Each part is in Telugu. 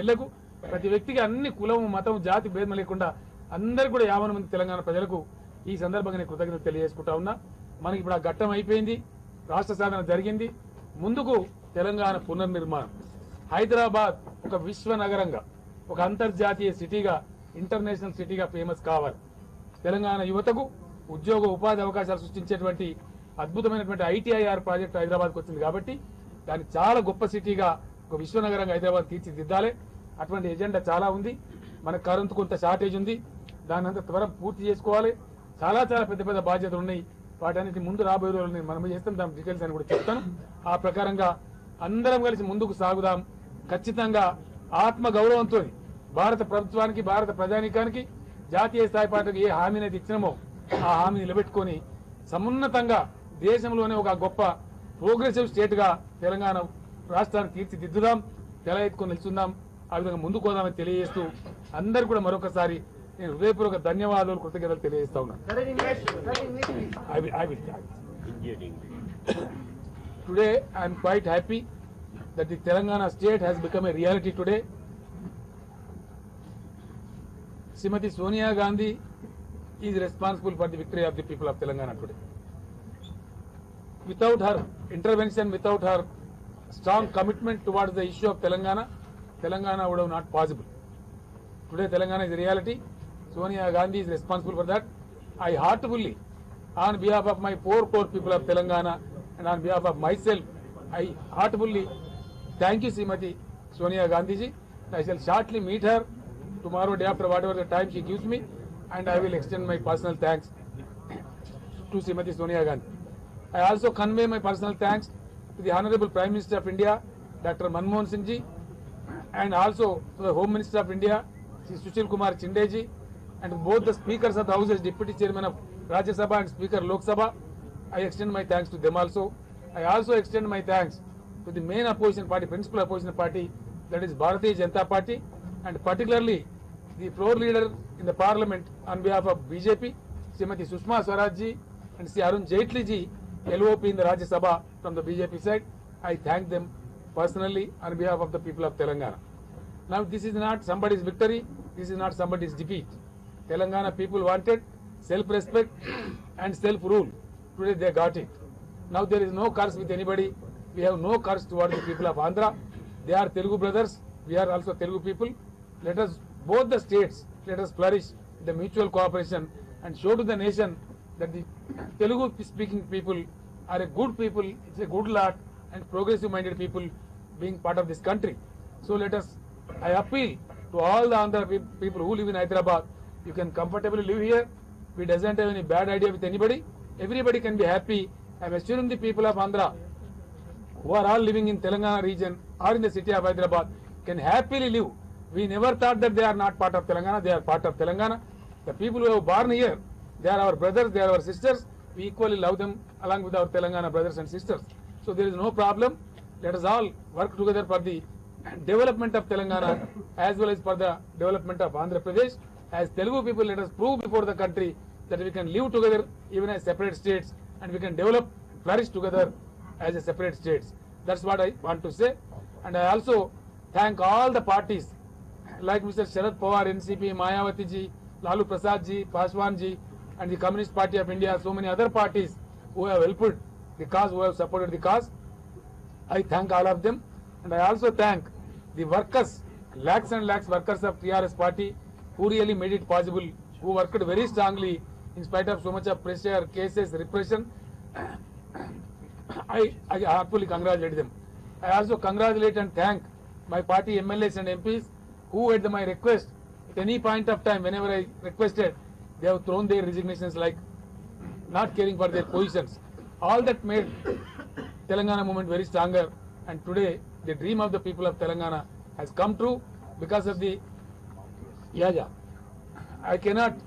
చెల్లెకు ప్రతి వ్యక్తికి అన్ని కులం మతం జాతి భేదం లేకుండా అందరు కూడా యాభై మంది తెలంగాణ ప్రజలకు ఈ సందర్భంగా నేను కృతజ్ఞత తెలియజేసుకుంటా ఉన్నా. మనకి ఇప్పుడు ఆ ఘట్టం అయిపోయింది రాష్ట్ర సాధన జరిగింది. ముందుకు తెలంగాణ పునర్నిర్మాణం. హైదరాబాద్ ఒక విశ్వ నగరంగా ఒక అంతర్జాతీయ సిటీగా ఇంటర్నేషనల్ సిటీగా ఫేమస్ కావాలి. తెలంగాణ యువతకు ఉద్యోగ ఉపాధి అవకాశాలు సృష్టించేటువంటి అద్భుతమైనటువంటి ఐటీఐఆర్ ప్రాజెక్ట్ హైదరాబాద్కి వచ్చింది కాబట్టి దాన్ని చాలా గొప్ప సిటీగా ఒక విశ్వనగరంగా హైదరాబాద్ తీర్చిదిద్దాలి. అటువంటి ఎజెండా చాలా ఉంది. మన కరెంట్ కొంత షార్టేజ్ ఉంది. దాని అంత త్వర పూర్తి చేసుకోవాలి. చాలా చాలా పెద్ద పెద్ద బాధ్యతలు ఉన్నాయి. వాటన్నిటి ముందు రాబోయే రోజులు మనం చేస్తాం? దాని డీటెయిల్స్ అని కూడా చెప్తాను. ఆ ప్రకారంగా అందరం కలిసి ముందుకు సాగుదాం. ఖచ్చితంగా ఆత్మ గౌరవంతో భారత ప్రభుత్వానికి భారత ప్రజానీకానికి జాతీయ స్థాయి పార్టీకి ఏ హామీని అయితే ఇచ్చినామో ఆ హామీ నిలబెట్టుకొని సమున్నతంగా దేశంలోనే ఒక గొప్ప ప్రోగ్రెసివ్ స్టేట్గా తెలంగాణ రాష్ట్రాన్ని తీర్చిదిద్దుదాం ఎత్తుకొని నిల్చుందాం ఆ విధంగా ముందుకు వదామని తెలియజేస్తూ అందరు కూడా మరొకసారి నేను హృదయపూర్వక ధన్యవాదాలు కృతజ్ఞతలు తెలియజేస్తా ఉన్నాను quite happy that the Telangana state has become a reality today Shrimati Sonia Gandhi is responsible for the victory of the people of Telangana today without her intervention without her strong commitment towards the issue of Telangana, Telangana would have not possible. Today Telangana is a reality. Sonia Gandhi is responsible for that. I heartfully, on behalf of my four core people of Telangana and on behalf of myself, I heartfully thank you, Srimati Sonia Gandhi ji. I shall shortly meet her tomorrow, day after, whatever the time she gives me, and I will extend my personal thanks to Srimati Sonia Gandhi. I also convey my personal thanks to the Honorable Prime Minister of India, Dr. Manmohan Singh ji, and also to the Home Minister of India, Sushil Kumar Chinde ji, and both the speakers of the House as Deputy Chairman of Rajya Sabha and Speaker Lok Sabha. I extend my thanks to them also. I also extend my thanks to the main opposition party, principal opposition party, that is Bharatiya Janata Party, and particularly the floor leader in the parliament on behalf of BJP, Srimati Sushma Swaraj ji, and Sri Arun Jaitley ji, LOP in the Rajya Sabha from the BJP side. I thank them personally on behalf of the people of Telangana. Now this is not somebody's victory, this is not somebody's defeat. Telangana people wanted self-respect and self-rule. Today they got it. Now there is no curse with anybody. We have no curse towards the people of Andhra. They are Telugu brothers. We are also Telugu people. Let us, both the states, let us flourish the mutual cooperation and show to the nation that the Telugu speaking people are a good people, it's a good lot and progressive minded people being part of this country. So let us, I appeal to all the Andhra people who live in Hyderabad, you can comfortably live here. We doesn't have any bad idea with anybody. Everybody can be happy. I am assuring the people of Andhra who are all living in Telangana region or in the city of Hyderabad can happily live. We never thought that they are not part of Telangana, they are part of Telangana. The people who have born here, they are our brothers, they are our sisters. We equally love them along with our Telangana brothers and sisters. So there is no problem. Let us all work together for the development of Telangana as well as for the development of Andhra Pradesh. As Telugu people, let us prove before the country that we can live together even as separate states and we can develop, flourish together as a separate states. That's what I want to say. And I also thank all the parties like Mr. Sharad Pawar, NCP, Mayawati ji, Lalu Prasad ji, Paswan ji, and the Communist Party of India, so many other parties who have helped the cause, who have supported the cause. I thank all of them. And I also thank the workers, lakhs and lakhs workers of TRS party who really made it possible, who worked very strongly in spite of so much of pressure, cases, repression. I, I heartfully congratulate them. I also congratulate and thank my party MLAs and MPs who at my request, at any point of time, whenever I requested, they have thrown their resignations like not caring for their positions. All that made Telangana movement very stronger and today the dream of the people of Telangana has come true because of the yeah. I cannot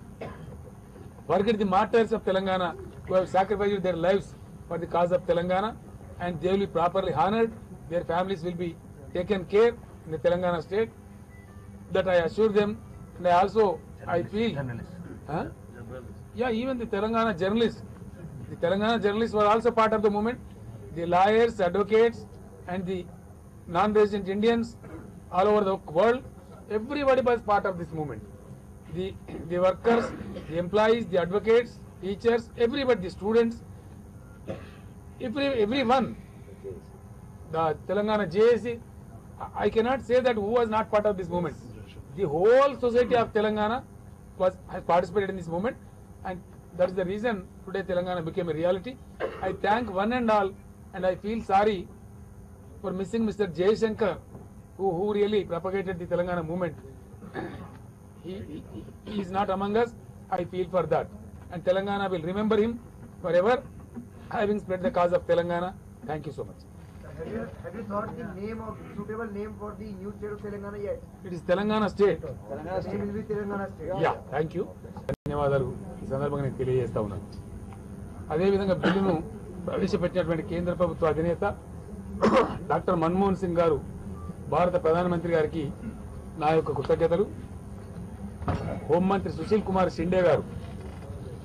forget the martyrs of Telangana who have sacrificed their lives for the cause of Telangana and they will be properly honored. Their families will be taken care in the Telangana state. That I assure them and I also I feel? Yeah, even the Telangana journalists, the Telangana journalists were also part of the movement. The lawyers, advocates, and the non-resident Indians, all over the world. Everybody was part of this movement. The, the workers, the employees, the advocates, teachers, everybody, the students, every, everyone. The Telangana JSC, I- I cannot say that who was not part of this movement. The whole society of Telangana was has participated in this movement, and that is the reason today Telangana became a reality. I thank one and all, and I feel sorry for missing Mr. Jayashankar, who, who really propagated the Telangana movement. he, he, he is not among us. I feel for that. And Telangana will remember him forever, having spread the cause of Telangana. Thank you so much. Have you, have you thought the name of suitable name for the new state of Telangana yet? It is Telangana state. Telangana state will be Telangana state. Yeah thank you ధన్యవాదాలు ఈ సందర్భంగా నేను తెలియజేస్తా ఉన్నాను అదేవిధంగా బిల్లును ప్రవేశపెట్టినటువంటి కేంద్ర ప్రభుత్వ అధినేత డాక్టర్ మన్మోహన్ సింగ్ గారు భారత ప్రధానమంత్రి గారికి నా యొక్క కృతజ్ఞతలు హోంమంత్రి సుశీల్ కుమార్ షిండే గారు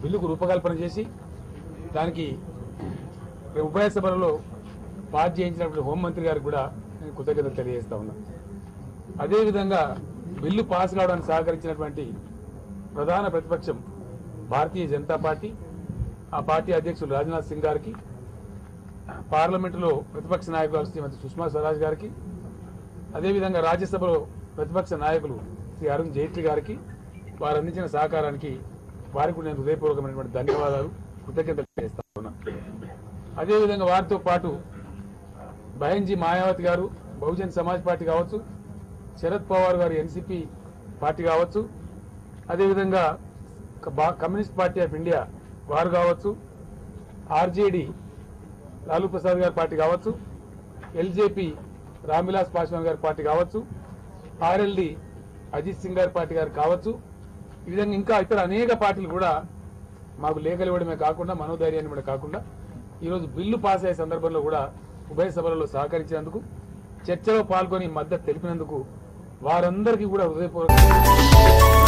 బిల్లుకు రూపకల్పన చేసి దానికి ఉభయ సభలలో పాస్ చేయించినటువంటి హోంమంత్రి గారికి కూడా నేను కృతజ్ఞతలు తెలియజేస్తా ఉన్నాను అదేవిధంగా బిల్లు పాస్ కావడానికి సహకరించినటువంటి ప్రధాన ప్రతిపక్షం భారతీయ జనతా పార్టీ ఆ పార్టీ అధ్యక్షులు రాజ్నాథ్ సింగ్ గారికి పార్లమెంటులో ప్రతిపక్ష నాయకులు శ్రీమతి సుష్మా స్వరాజ్ గారికి అదేవిధంగా రాజ్యసభలో ప్రతిపక్ష నాయకులు శ్రీ అరుణ్ జైట్లీ గారికి వారు అందించిన సహకారానికి వారికి నేను హృదయపూర్వకమైనటువంటి ధన్యవాదాలు కృతజ్ఞతలు చేస్తా ఉన్నాను అదేవిధంగా వారితో పాటు బయంజీ మాయావతి గారు బహుజన్ సమాజ్ పార్టీ కావచ్చు శరద్ పవార్ గారు ఎన్సీపీ పార్టీ కావచ్చు అదేవిధంగా బా- కమ్యూనిస్ట్ పార్టీ ఆఫ్ ఇండియా వారు కావచ్చు ఆర్జేడి లాలూ ప్రసాద్ గారి పార్టీ కావచ్చు ఎల్జేపీ రామ్విలాస్ పాస్వాన్ గారి పార్టీ కావచ్చు ఆర్ఎల్డి అజిత్ సింగ్ గారి పార్టీ గారు కావచ్చు ఈ విధంగా ఇంకా ఇతర అనేక పార్టీలు కూడా మాకు లేఖలు ఇవ్వడమే కాకుండా మనోధైర్యాన్ని కూడా కాకుండా ఈరోజు బిల్లు పాస్ అయ్యే సందర్భంలో కూడా ఉభయ సభలలో సహకరించినందుకు చర్చలో పాల్గొని మద్దతు తెలిపినందుకు వారందరికీ కూడా హృదయపూర్వక